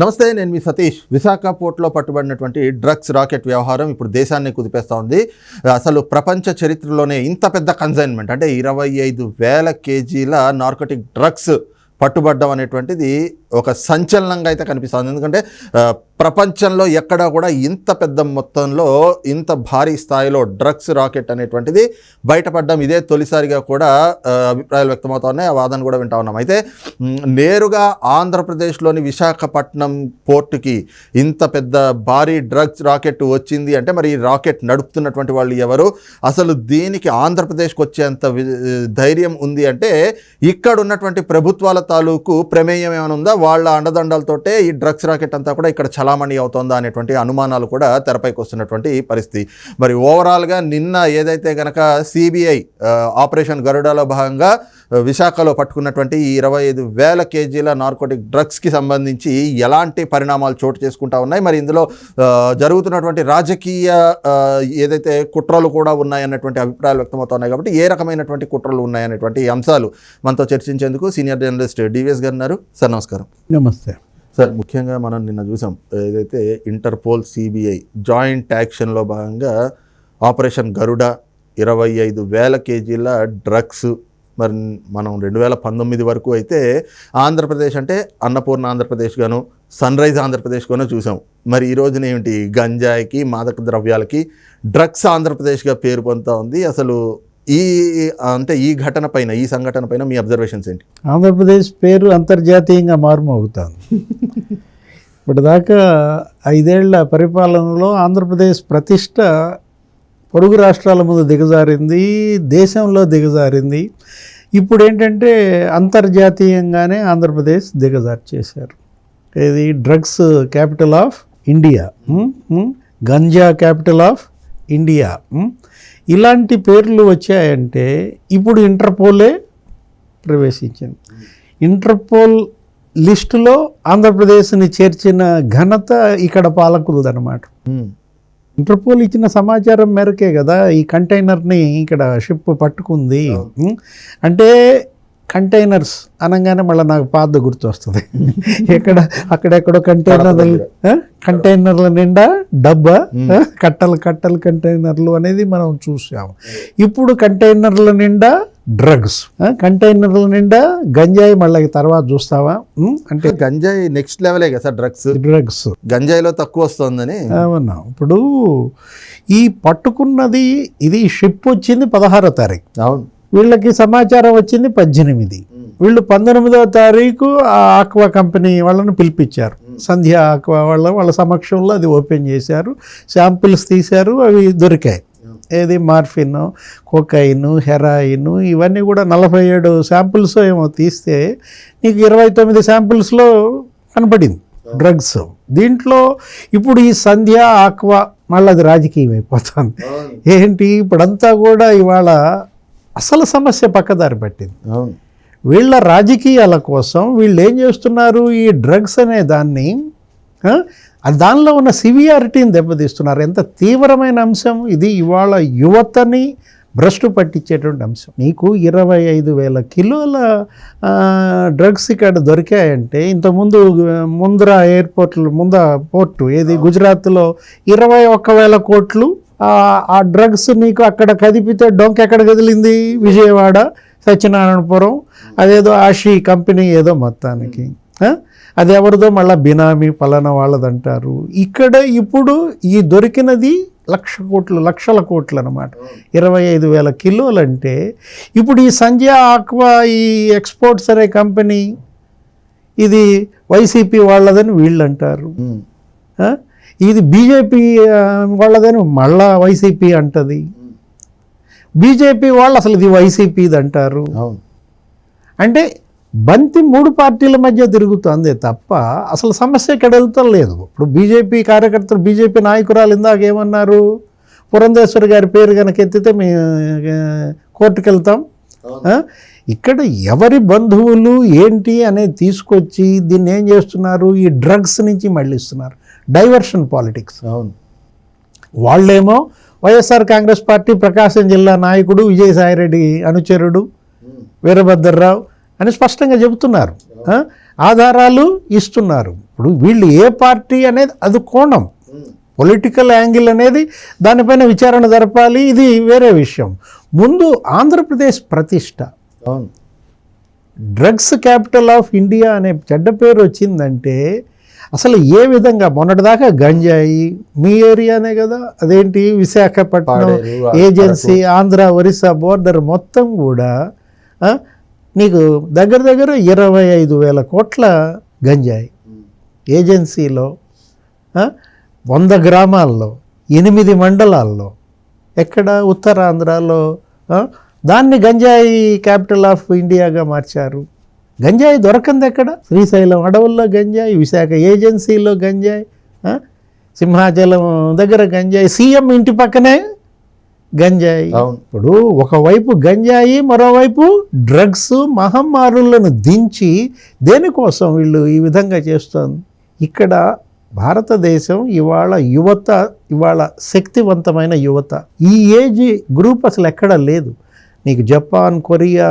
నమస్తే నేను మీ సతీష్. విశాఖ పోర్ట్లో పట్టుబడినటువంటి డ్రగ్స్ రాకెట్ వ్యవహారం ఇప్పుడు దేశాన్ని కుదిపేస్తూ ఉంది. అసలు ప్రపంచ చరిత్రలోనే ఇంత పెద్ద కన్సైన్మెంట్ అంటే ఇరవై ఐదు వేల కేజీల నార్కోటిక్ డ్రగ్స్ పట్టుబడ్డం అనేటువంటిది ఒక సంచలనంగా అయితే కనిపిస్తుంది. ఎందుకంటే ప్రపంచంలో ఎక్కడా కూడా ఇంత పెద్ద మొత్తంలో ఇంత భారీ స్థాయిలో డ్రగ్స్ రాకెట్ అనేటువంటిది బయటపడడం ఇదే తొలిసారిగా కూడా అభిప్రాయాలు వ్యక్తమవుతా ఉన్నాయి ఆ వాదన కూడా వింటా ఉన్నాం. అయితే నేరుగా ఆంధ్రప్రదేశ్లోని విశాఖపట్నం పోర్టుకి ఇంత పెద్ద భారీ డ్రగ్స్ రాకెట్ వచ్చింది అంటే మరి ఈ రాకెట్ నడుపుతున్నటువంటి వాళ్ళు ఎవరు? అసలు దీనికి ఆంధ్రప్రదేశ్కి వచ్చేంత ధైర్యం ఉంది అంటే ఇక్కడ ఉన్నటువంటి ప్రభుత్వాల తాలూకు ప్రమేయం ఏమైనా ఉందా? వాళ్ళ అండదండలతోటే ఈ డ్రగ్స్ రాకెట్ అంతా కూడా ఇక్కడ చలామణి అవుతుందా అనేటువంటి అనుమానాలు కూడా తెరపైకి వస్తున్నటువంటి పరిస్థితి. మరి ఓవరాల్గా నిన్న ఏదైతే గనక సిబిఐ ఆపరేషన్ గరుడాలో భాగంగా విశాఖలో పట్టుకున్నటువంటి ఈ ఇరవై ఐదు వేల కేజీల నార్కోటిక్ డ్రగ్స్కి సంబంధించి ఎలాంటి పరిణామాలు చోటు చేసుకుంటా ఉన్నాయి? మరి ఇందులో జరుగుతున్నటువంటి రాజకీయ ఏదైతే కుట్రలు కూడా ఉన్నాయన్నటువంటి అభిప్రాయాలు వ్యక్తమవుతున్నాయి కాబట్టి ఏ రకమైనటువంటి కుట్రలు ఉన్నాయనేటువంటి అంశాలు మనతో చర్చించేందుకు సీనియర్ జర్నలిస్ట్ డివిఎస్ గారు ఉన్నారు. సార్ నమస్కారం. నమస్తే. సార్ ముఖ్యంగా మనం నిన్న చూసాం ఏదైతే ఇంటర్పోల్ సిబిఐ జాయింట్ యాక్షన్లో భాగంగా ఆపరేషన్ గరుడ ఇరవై ఐదు వేల కేజీల డ్రగ్స్ మరి మనం రెండు వేల పంతొమ్మిది వరకు అయితే ఆంధ్రప్రదేశ్ అంటే అన్నపూర్ణ ఆంధ్రప్రదేశ్ గాను సన్ రైజ్ ఆంధ్రప్రదేశ్ గాను చూసాం. మరి ఈ రోజున ఏమిటి? గంజాయికి మాదక ద్రవ్యాలకి డ్రగ్స్ ఆంధ్రప్రదేశ్గా పేరు పొందుతా ఉంది. అసలు ఈ అంటే ఈ ఘటన పైన ఈ సంఘటన పైన మీ అబ్జర్వేషన్స్ ఏంటి? ఆంధ్రప్రదేశ్ పేరు అంతర్జాతీయంగా మారుమోగుతుంది. ఇప్పటిదాకా ఐదేళ్ళ పరిపాలనలో ఆంధ్రప్రదేశ్ ప్రతిష్ట పొరుగు రాష్ట్రాల ముందు దిగజారింది దేశంలో దిగజారింది. ఇప్పుడు ఏంటంటే అంతర్జాతీయంగానే ఆంధ్రప్రదేశ్ దిగజార్చేశారు. ఇది drugs capital of India. Ganja capital of India. ఇలాంటి పేర్లు వచ్చాయంటే ఇప్పుడు ఇంటర్పోలే ప్రవేశించింది. ఇంటర్పోల్ లిస్టులో ఆంధ్రప్రదేశ్ని చేర్చిన ఘనత ఇక్కడ పాలకులదనమాట ఇంటర్పోల్ ఇచ్చిన సమాచారం మేరకే కదా ఈ కంటైనర్ని ఇక్కడ షిప్ పట్టుకుంది? అంటే కంటైనర్స్ అనగానే మళ్ళీ నాకు పాత గుర్తొస్తుంది ఎక్కడ అక్కడెక్కడో కంటైనర్ కంటైనర్ల నిండా డబ్బా కట్టలు కట్టలు కంటైనర్లు అనేది మనం చూసాం ఇప్పుడు కంటైనర్ల నిండా డ్రగ్స్ కంటైనర్ల నిండా గంజాయి మళ్ళీ తర్వాత చూస్తావా? అంటే గంజాయి నెక్స్ట్ లెవెలే కదా సార్ డ్రగ్స్ డ్రగ్స్ గంజాయిలో తక్కువ వస్తుందని. అవునా? ఇప్పుడు ఈ పట్టుకున్నది ఇది షిప్ వచ్చింది పదహారో తారీఖు. అవును. వీళ్ళకి సమాచారం వచ్చింది పద్దెనిమిది. వీళ్ళు పంతొమ్మిదవ తారీఖు ఆ ఆక్వా కంపెనీ వాళ్ళని పిలిపించారు. సంధ్య ఆక్వా వాళ్ళ వాళ్ళ సమక్షంలో అది ఓపెన్ చేశారు. శాంపిల్స్ తీశారు అవి దొరికాయి. ఏది? మార్ఫిన్ కోకైన్ హెరాయిన్ ఇవన్నీ కూడా నలభై ఏడు శాంపిల్స్ ఏమో తీస్తే నీకు ఇరవై తొమ్మిది శాంపిల్స్లో కనపడింది డ్రగ్స్. దీంట్లో ఇప్పుడు ఈ సంధ్య ఆక్వా మళ్ళీ అది రాజకీయం అయిపోతుంది. ఏంటి? ఇప్పుడంతా కూడా ఇవాళ అసలు సమస్య పక్కదారి పట్టింది. వీళ్ళ రాజకీయాల కోసం వీళ్ళు ఏం చేస్తున్నారు? ఈ డ్రగ్స్ అనే దాన్ని ఆ దానిలో ఉన్న సివియారిటీని దెబ్బతీస్తున్నారు. ఎంత తీవ్రమైన అంశం ఇది. ఇవాళ యువతని భ్రష్టు పట్టించేటువంటి అంశం. నీకు ఇరవై ఐదు వేల కిలోల డ్రగ్స్ ఇక్కడ దొరికాయంటే ఇంతకుముందు ముంద్రా ఎయిర్పోర్ట్లు ముంద పోర్టు ఏది? గుజరాత్లో ఇరవై ఒక్క వేల కోట్లు ఆ, డ్రగ్స్ నీకు అక్కడ కదిపితే డొంక ఎక్కడ కదిలింది? విజయవాడ సత్యనారాయణపురం అదేదో ఆషి కంపెనీ ఏదో మొత్తానికి? అది ఎవరిదో మళ్ళీ బినామీ పలానా వాళ్ళదంటారు. ఇక్కడ ఇప్పుడు ఈ దొరికినది లక్ష కోట్లు లక్షల కోట్లు అనమాట ఇరవై ఐదు వేల కిలోలు అంటే ఇప్పుడు ఈ సంజయ్ ఆక్వా ఈ ఎక్స్పోర్ట్స్ అనే కంపెనీ ఇది వైసీపీ వాళ్ళదని వీళ్ళు అంటారు? ఇది బీజేపీ వాళ్ళదని మళ్ళా వైసీపీ అంటది. బీజేపీ వాళ్ళు అసలు ఇది వైసీపీది అంటారు అంటే బంతి మూడు పార్టీల మధ్య తిరుగుతుంది తప్ప అసలు సమస్య ఇక్కడ వెళ్తాం లేదు. ఇప్పుడు బీజేపీ కార్యకర్తలు బీజేపీ నాయకురాలు ఇందాక ఏమన్నారు? పురంధేశ్వరి గారి పేరు కనుక ఎత్తితే మీ ఆ, కోర్టుకు వెళ్తాం? ఇక్కడ ఎవరి బంధువులు ఏంటి అనేది తీసుకొచ్చి దీన్ని ఏం చేస్తున్నారు? ఈ డ్రగ్స్ నుంచి మళ్ళిస్తున్నారు. Diversion politics. అవును. వాళ్ళేమో వైఎస్ఆర్ కాంగ్రెస్ పార్టీ ప్రకాశం జిల్లా నాయకుడు విజయసాయిరెడ్డి అనుచరుడు వీరభద్రరావు. అని స్పష్టంగా చెబుతున్నారు? ఆధారాలు ఇస్తున్నారు. ఇప్పుడు వీళ్ళు ఏ పార్టీ అనేది అది కోణం. పొలిటికల్ యాంగిల్ అనేది దానిపైన విచారణ జరపాలి ఇది వేరే విషయం. ముందు ఆంధ్రప్రదేశ్ ప్రతిష్ట. డ్రగ్స్ క్యాపిటల్ ఆఫ్ ఇండియా అనే చెడ్డ పేరు వచ్చిందంటే అసలు ఏ విధంగా? మొన్నటిదాకా గంజాయి మీ ఏరియానే కదా అదేంటి? విశాఖపట్నం ఏజెన్సీ ఆంధ్ర ఒరిస్సా బోర్డర్ మొత్తం కూడా నీకు దగ్గర దగ్గర ఇరవై ఐదు వేల కోట్ల గంజాయి. ఏజెన్సీలో వంద గ్రామాల్లో ఎనిమిది మండలాల్లో ఎక్కడ ఉత్తరాంధ్రలో దాన్ని గంజాయి క్యాపిటల్ ఆఫ్ ఇండియాగా మార్చారు. గంజాయి దొరకంది ఎక్కడ? శ్రీశైలం అడవుల్లో గంజాయి విశాఖ ఏజెన్సీలో గంజాయి సింహాచలం దగ్గర గంజాయి. సీఎం ఇంటి పక్కనే గంజాయి. ఇప్పుడు ఒకవైపు గంజాయి మరోవైపు డ్రగ్స్ మహమ్మారులను దించి దేనికోసం వీళ్ళు ఈ విధంగా చేస్తుంది ఇక్కడ భారతదేశం ఇవాళ యువత ఇవాళ శక్తివంతమైన యువత. ఈ ఏజ్ గ్రూప్ అసలు ఎక్కడ లేదు. నీకు జపాన్ కొరియా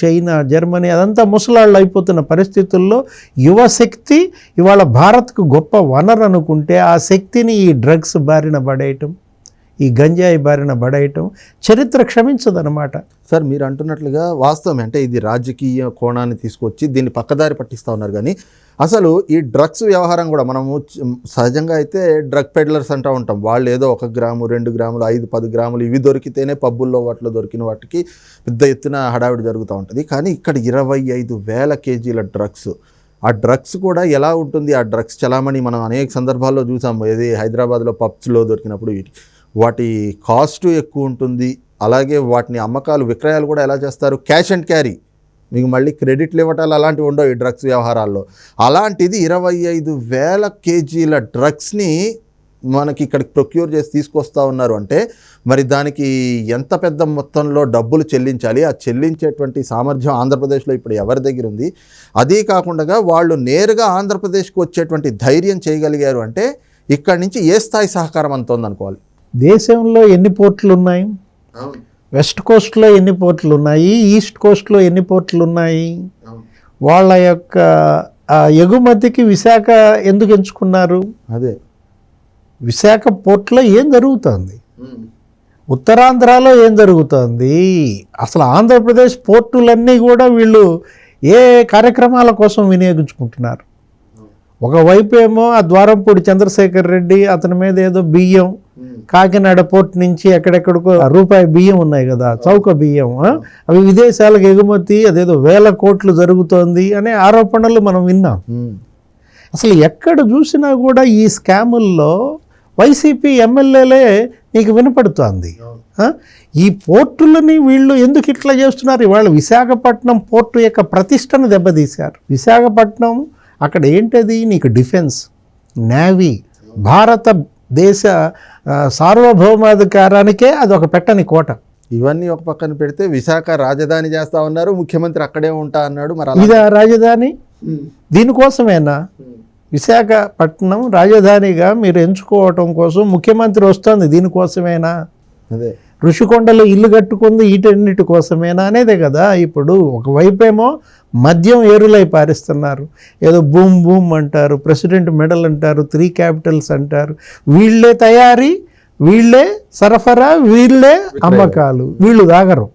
చైనా జర్మనీ అదంతా ముసలాళ్ళు అయిపోతున్న పరిస్థితుల్లో యువశక్తి ఇవాళ భారత్కు గొప్ప వనరు అనుకుంటే ఆ శక్తిని ఈ డ్రగ్స్ బారిన పడేయటం. ఈ గంజాయి బారిన పడేయటం చరిత్ర క్షమించదనమాట సార్ మీరు అంటున్నట్లుగా వాస్తవమే. అంటే ఇది రాజకీయ కోణాన్ని తీసుకొచ్చి దీన్ని పక్కదారి పట్టిస్తూ ఉన్నారు కానీ అసలు ఈ డ్రగ్స్ వ్యవహారం కూడా మనము సహజంగా అయితే డ్రగ్ పెడ్లర్స్ అంటూ ఉంటాం. వాళ్ళు ఏదో ఒక గ్రాము రెండు గ్రాములు ఐదు పది గ్రాములు ఇవి దొరికితేనే పబ్బుల్లో వాటిలో దొరికిన వాటికి పెద్ద ఎత్తున హడావిడి జరుగుతూ ఉంటుంది. కానీ ఇక్కడ ఇరవై ఐదు వేల కేజీల డ్రగ్స్. ఆ డ్రగ్స్ కూడా ఎలా ఉంటుంది? ఆ డ్రగ్స్ చలామణి మనం అనేక సందర్భాల్లో చూసాము. ఏది హైదరాబాద్లో పబ్స్లో దొరికినప్పుడు వీటి వాటి కాస్ట్ ఎక్కువ ఉంటుంది. అలాగే వాటిని అమ్మకాలు విక్రయాలు కూడా ఎలా చేస్తారు? Cash and carry. మీకు మళ్ళీ క్రెడిట్లు ఇవ్వటాలు అలాంటివి ఉండవు ఈ డ్రగ్స్ వ్యవహారాల్లో. అలాంటిది ఇరవై ఐదు వేల కేజీల డ్రగ్స్ని మనకి ఇక్కడికి ప్రొక్యూర్ చేసి తీసుకొస్తా ఉన్నారు. అంటే మరి దానికి ఎంత పెద్ద మొత్తంలో డబ్బులు చెల్లించాలి? ఆ చెల్లించేటువంటి సామర్థ్యం ఆంధ్రప్రదేశ్లో ఇప్పుడు ఎవరి దగ్గర ఉంది? అదీ కాకుండా వాళ్ళు నేరుగా ఆంధ్రప్రదేశ్కి వచ్చేటువంటి ధైర్యం చేయగలిగారు అంటే ఇక్కడి నుంచి ఏ స్థాయి సహకారం అంతోంది అనుకోవాలి దేశంలో ఎన్ని పోర్టులు ఉన్నాయి వెస్ట్ కోస్ట్లో ఎన్ని పోర్టులు ఉన్నాయి ఈస్ట్ కోస్ట్లో ఎన్ని పోర్టులు ఉన్నాయి వాళ్ళ యొక్క ఎగుమతికి విశాఖ ఎందుకు ఎంచుకున్నారు? అదే. విశాఖ పోర్ట్లో ఏం జరుగుతుంది? ఉత్తరాంధ్రలో ఏం జరుగుతుంది? అసలు ఆంధ్రప్రదేశ్ పోర్టులన్నీ కూడా వీళ్ళు ఏ కార్యక్రమాల కోసం వినియోగించుకుంటున్నారు? ఒకవైపు ఏమో ఆ ద్వారంపూడి చంద్రశేఖర్ రెడ్డి అతని మీద ఏదో బియ్యం కాకినాడ పోర్ట్ నుంచి ఎక్కడెక్కడికో రూపాయి బియ్యం ఉన్నాయి కదా చౌక బియ్యం? అవి విదేశాలకు ఎగుమతి అదేదో వేల కోట్లు జరుగుతోంది అనే ఆరోపణలు మనం విన్నాం. అసలు ఎక్కడ చూసినా కూడా ఈ స్కాముల్లో వైసీపీ ఎమ్మెల్యేలే నీకు వినపడుతోంది? ఈ పోర్టులని వీళ్ళు ఎందుకు ఇట్లా చేస్తున్నారు ఇవాళ విశాఖపట్నం పోర్టు యొక్క ప్రతిష్టను దెబ్బతీశారు విశాఖపట్నం అక్కడ ఏంటది నీకు డిఫెన్స్ నేవీ భారతదేశ ఆ, సార్వభౌమాధికారానికే అది ఒక పెట్టని కోట. ఇవన్నీ ఒక పక్కన పెడితే విశాఖ రాజధాని చేస్తా ఉన్నారు ముఖ్యమంత్రి అక్కడే ఉంటా అన్నాడు మరి ఇదా రాజధాని? దీనికోసమేనా? విశాఖపట్నం రాజధానిగా మీరు ఎంచుకోవటం కోసం ముఖ్యమంత్రి వస్తుంది దీనికోసమేనా? అదే. ఋషికొండలో ఇల్లు కట్టుకుంది వీటన్నిటి కోసమేనా అనేదే కదా. ఇప్పుడు ఒకవైపేమో మద్యం ఏరులై పారిస్తున్నారు. ఏదో బూమ్ బూమ్ అంటారు ప్రెసిడెంట్ మెడల్ అంటారు త్రీ క్యాపిటల్స్ అంటారు. వీళ్ళే తయారీ వీళ్ళే సరఫరా వీళ్ళే అమ్మకాలు. వీళ్ళు తాగరు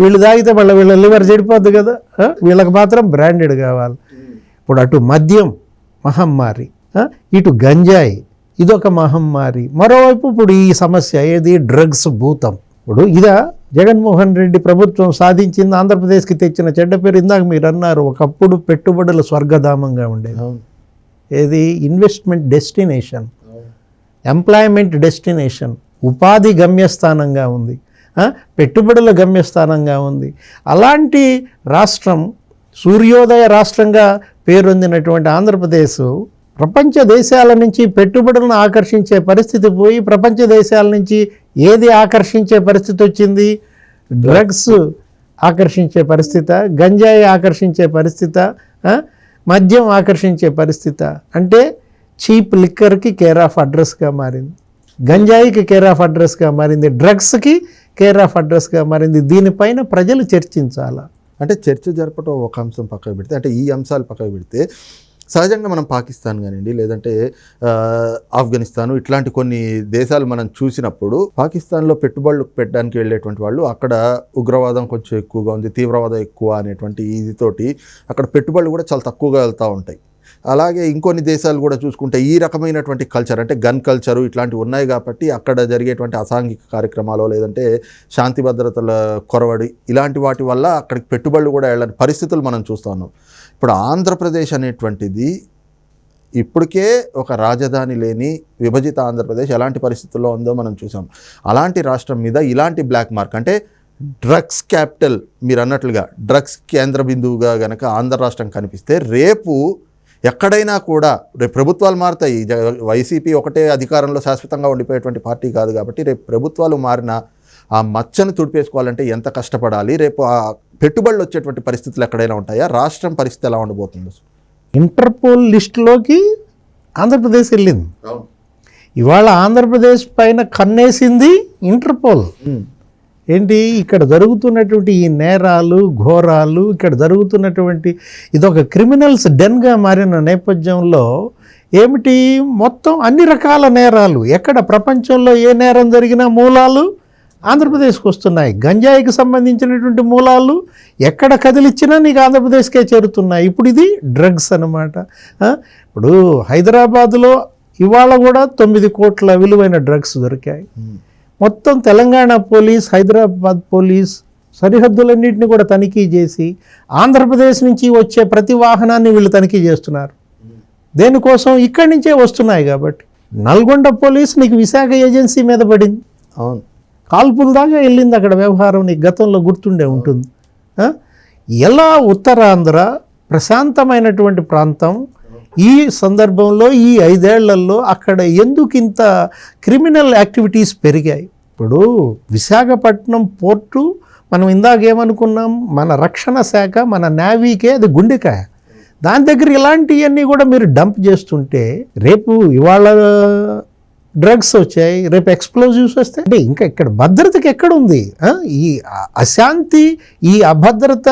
వీళ్ళు తాగితే మళ్ళీ వీళ్ళ లివర్ చెడిపోద్ది కదా? వీళ్ళకి మాత్రం బ్రాండెడ్ కావాలి. ఇప్పుడు అటు మద్యం మహమ్మారి? ఇటు గంజాయి ఇదొక మహమ్మారి. మరోవైపు ఇప్పుడు ఈ సమస్య ఏది? డ్రగ్స్ భూతం. ఇప్పుడు ఇదా జగన్మోహన్ రెడ్డి ప్రభుత్వం సాధించింది ఆంధ్రప్రదేశ్కి తెచ్చిన చెడ్డ పేరు ఇందాక మీరు అన్నారు ఒకప్పుడు పెట్టుబడుల స్వర్గధామంగా ఉండేది ఏది? Investment destination. Employment destination. ఉపాధి గమ్యస్థానంగా ఉంది. పెట్టుబడుల గమ్యస్థానంగా ఉంది. అలాంటి రాష్ట్రం సూర్యోదయ రాష్ట్రంగా పేరొందినటువంటి ఆంధ్రప్రదేశ్ ప్రపంచ దేశాల నుంచి పెట్టుబడులను ఆకర్షించే పరిస్థితి పోయి ప్రపంచ దేశాల నుంచి ఏది ఆకర్షించే పరిస్థితి వచ్చింది? డ్రగ్స్ ఆకర్షించే పరిస్థితి గంజాయి ఆకర్షించే పరిస్థితి మద్యం ఆకర్షించే పరిస్థితి. అంటే చీప్ లిక్కర్కి కేర్ ఆఫ్ అడ్రస్గా మారింది. గంజాయికి కేర్ ఆఫ్ అడ్రస్గా మారింది. డ్రగ్స్కి కేర్ ఆఫ్ అడ్రస్గా మారింది. దీనిపైన ప్రజలు చర్చించాలా? అంటే చర్చ జరపడం ఒక అంశం పక్కకు పెడితే అంటే ఈ అంశాలు పక్కకు పెడితే సహజంగా మనం పాకిస్తాన్ కానివ్వండి లేదంటే ఆఫ్ఘనిస్తాన్ ఇట్లాంటి కొన్ని దేశాలు మనం చూసినప్పుడు పాకిస్తాన్లో పెట్టుబడులు పెట్టడానికి వెళ్ళేటువంటి వాళ్ళు అక్కడ ఉగ్రవాదం కొంచెం ఎక్కువగా ఉంది తీవ్రవాదం ఎక్కువ అనేటువంటి ఇదితోటి అక్కడ పెట్టుబడులు కూడా చాలా తక్కువగా వెళ్తూ ఉంటాయి. అలాగే ఇంకొన్ని దేశాలు కూడా చూసుకుంటే ఈ రకమైనటువంటి కల్చర్ అంటే గన్ కల్చరు ఇట్లాంటివి ఉన్నాయి కాబట్టి అక్కడ జరిగేటువంటి అసాంఘిక కార్యక్రమాలు లేదంటే శాంతి భద్రతల కొరవడి ఇలాంటి వాటి వల్ల అక్కడికి పెట్టుబడులు కూడా వెళ్ళని పరిస్థితులు మనం చూస్తున్నాం ఇప్పుడు ఆంధ్రప్రదేశ్ అనేటువంటిది ఇప్పటికే ఒక రాజధాని లేని విభజిత ఆంధ్రప్రదేశ్ ఎలాంటి పరిస్థితుల్లో ఉందో మనం చూసాం. అలాంటి రాష్ట్రం మీద ఇలాంటి బ్లాక్ మార్క్ అంటే డ్రగ్స్ క్యాపిటల్ మీరు అన్నట్లుగా డ్రగ్స్ కేంద్ర బిందువుగా గనక ఆంధ్ర రాష్ట్రం కనిపిస్తే రేపు ఎక్కడైనా కూడా రేపు ప్రభుత్వాలు మారుతాయి. జ- వైసీపీ ఒకటే అధికారంలో శాశ్వతంగా ఉండిపోయేటువంటి పార్టీ కాదు కాబట్టి రేపు ప్రభుత్వాలు మారిన ఆ మచ్చను తుడిపేసుకోవాలంటే ఎంత కష్టపడాలి? రేపు ఆ పెట్టుబడులు వచ్చేటువంటి పరిస్థితులు ఎక్కడైనా ఉంటాయా? రాష్ట్రం పరిస్థితి ఎలా ఉండబోతుంది? ఇంటర్పోల్ లిస్టులోకి ఆంధ్రప్రదేశ్ వెళ్ళింది. ఇవాళ ఆంధ్రప్రదేశ్ పైన కన్నేసింది ఇంటర్పోల్. ఏంటి? ఇక్కడ జరుగుతున్నటువంటి ఈ నేరాలు ఘోరాలు ఇక్కడ జరుగుతున్నటువంటి ఇదొక క్రిమినల్స్ డెన్గా మారిన నేపథ్యంలో ఏమిటి? మొత్తం అన్ని రకాల నేరాలు. ఎక్కడ ప్రపంచంలో ఏ నేరం జరిగినా మూలాలు ఆంధ్రప్రదేశ్కి వస్తున్నాయి. గంజాయికి సంబంధించినటువంటి మూలాలు ఎక్కడ కదిలిచ్చినా నీకు ఆంధ్రప్రదేశ్కే చేరుతున్నాయి. ఇప్పుడు ఇది డ్రగ్స్ అనమాట ఇప్పుడు హైదరాబాద్లో ఇవాళ కూడా తొమ్మిది కోట్ల విలువైన డ్రగ్స్ దొరికాయి. మొత్తం తెలంగాణ పోలీస్ హైదరాబాద్ పోలీస్ సరిహద్దులన్నింటినీ కూడా తనిఖీ చేసి ఆంధ్రప్రదేశ్ నుంచి వచ్చే ప్రతి వాహనాన్ని వీళ్ళు తనిఖీ చేస్తున్నారు. దేనికోసం? ఇక్కడి నుంచే వస్తున్నాయి కాబట్టి. నల్గొండ పోలీస్ నీకు విశాఖ ఏజెన్సీ మీద పడింది. అవును. కాల్పుల దాకా వెళ్ళింది అక్కడ వ్యవహారం నీకు గతంలో గుర్తుండే ఉంటుంది. ఎలా ఉత్తరాంధ్ర ప్రశాంతమైనటువంటి ప్రాంతం ఈ సందర్భంలో ఈ ఐదేళ్ళలో అక్కడ ఎందుకు ఇంత క్రిమినల్ యాక్టివిటీస్ పెరిగాయి? ఇప్పుడు విశాఖపట్నం పోర్టు మనం ఇందాక ఏమనుకున్నాం మన రక్షణ శాఖ మన నేవీకే అది గుండెకాయ. దాని దగ్గర ఇలాంటివన్నీ కూడా మీరు డంప్ చేస్తుంటే రేపు ఇవాళ డ్రగ్స్ వచ్చాయి రేపు ఎక్స్ప్లోజివ్స్ వస్తే అంటే ఇంకా ఇక్కడ భద్రతకి ఎక్కడ ఉంది? ఈ అశాంతి ఈ అభద్రత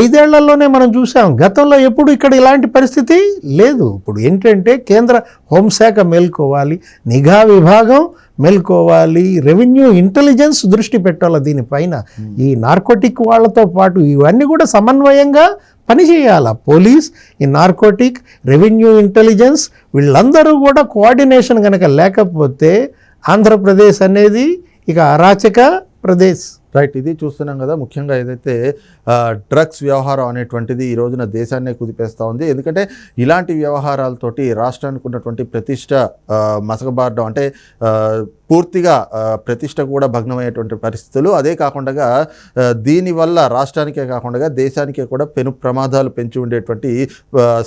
ఐదేళ్ళలోనే మనం చూసాం. గతంలో ఎప్పుడు ఇక్కడ ఇలాంటి పరిస్థితి లేదు. ఇప్పుడు ఏంటంటే కేంద్ర హోంశాఖ మేల్కోవాలి నిఘా విభాగం మేల్కోవాలి రెవెన్యూ ఇంటెలిజెన్స్ దృష్టి పెట్టాలి దీనిపైన? ఈ నార్కోటిక్ వాళ్ళతో పాటు ఇవన్నీ కూడా సమన్వయంగా పనిచేయాల? పోలీస్ ఈ నార్కోటిక్ రెవెన్యూ ఇంటెలిజెన్స్ వీళ్ళందరూ కూడా కోఆర్డినేషన్ కనుక లేకపోతే ఆంధ్రప్రదేశ్ అనేది ఇక అరాచక ప్రదేశ్. రైట్ ఇది చూస్తున్నాం కదా ముఖ్యంగా ఏదైతే డ్రగ్స్ వ్యవహారం అనేటువంటిది ఈ రోజున దేశాన్నే కుదిపేస్తూ ఉంది. ఎందుకంటే ఇలాంటి వ్యవహారాలతోటి రాష్ట్రానికి ఉన్నటువంటి ప్రతిష్ట మసకబారడం అంటే పూర్తిగా ప్రతిష్ట కూడా భగ్నమయ్యేటువంటి పరిస్థితులు. అదే కాకుండా దీనివల్ల రాష్ట్రానికే కాకుండా దేశానికే కూడా పెను ప్రమాదాలు పెంచి ఉండేటువంటి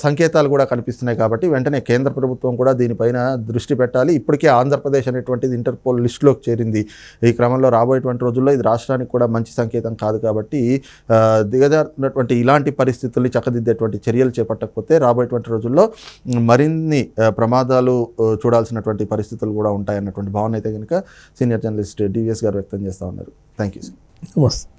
సంకేతాలు కూడా కనిపిస్తున్నాయి కాబట్టి వెంటనే కేంద్ర ప్రభుత్వం కూడా దీనిపైన దృష్టి పెట్టాలి. ఇప్పటికే ఆంధ్రప్రదేశ్ అనేటువంటిది ఇంటర్పోల్ లిస్టులోకి చేరింది. ఈ క్రమంలో రాబోయేటువంటి రోజుల్లో ఇది రాష్ట్రానికి కూడా మంచి సంకేతం కాదు కాబట్టి ఆ, దిగజారుతున్నటువంటి ఇలాంటి పరిస్థితుల్ని చక్కదిద్దేటువంటి చర్యలు చేపట్టకపోతే రాబోయేటువంటి రోజుల్లో మరిన్ని ప్రమాదాలు చూడాల్సినటువంటి పరిస్థితులు కూడా ఉంటాయన్నటువంటి భావన అయితే కనుక సీనియర్ జర్నలిస్ట్ డివిఎస్ గారు వ్యక్తం చేస్తూ ఉన్నారు. థ్యాంక్ యూ నమస్తే.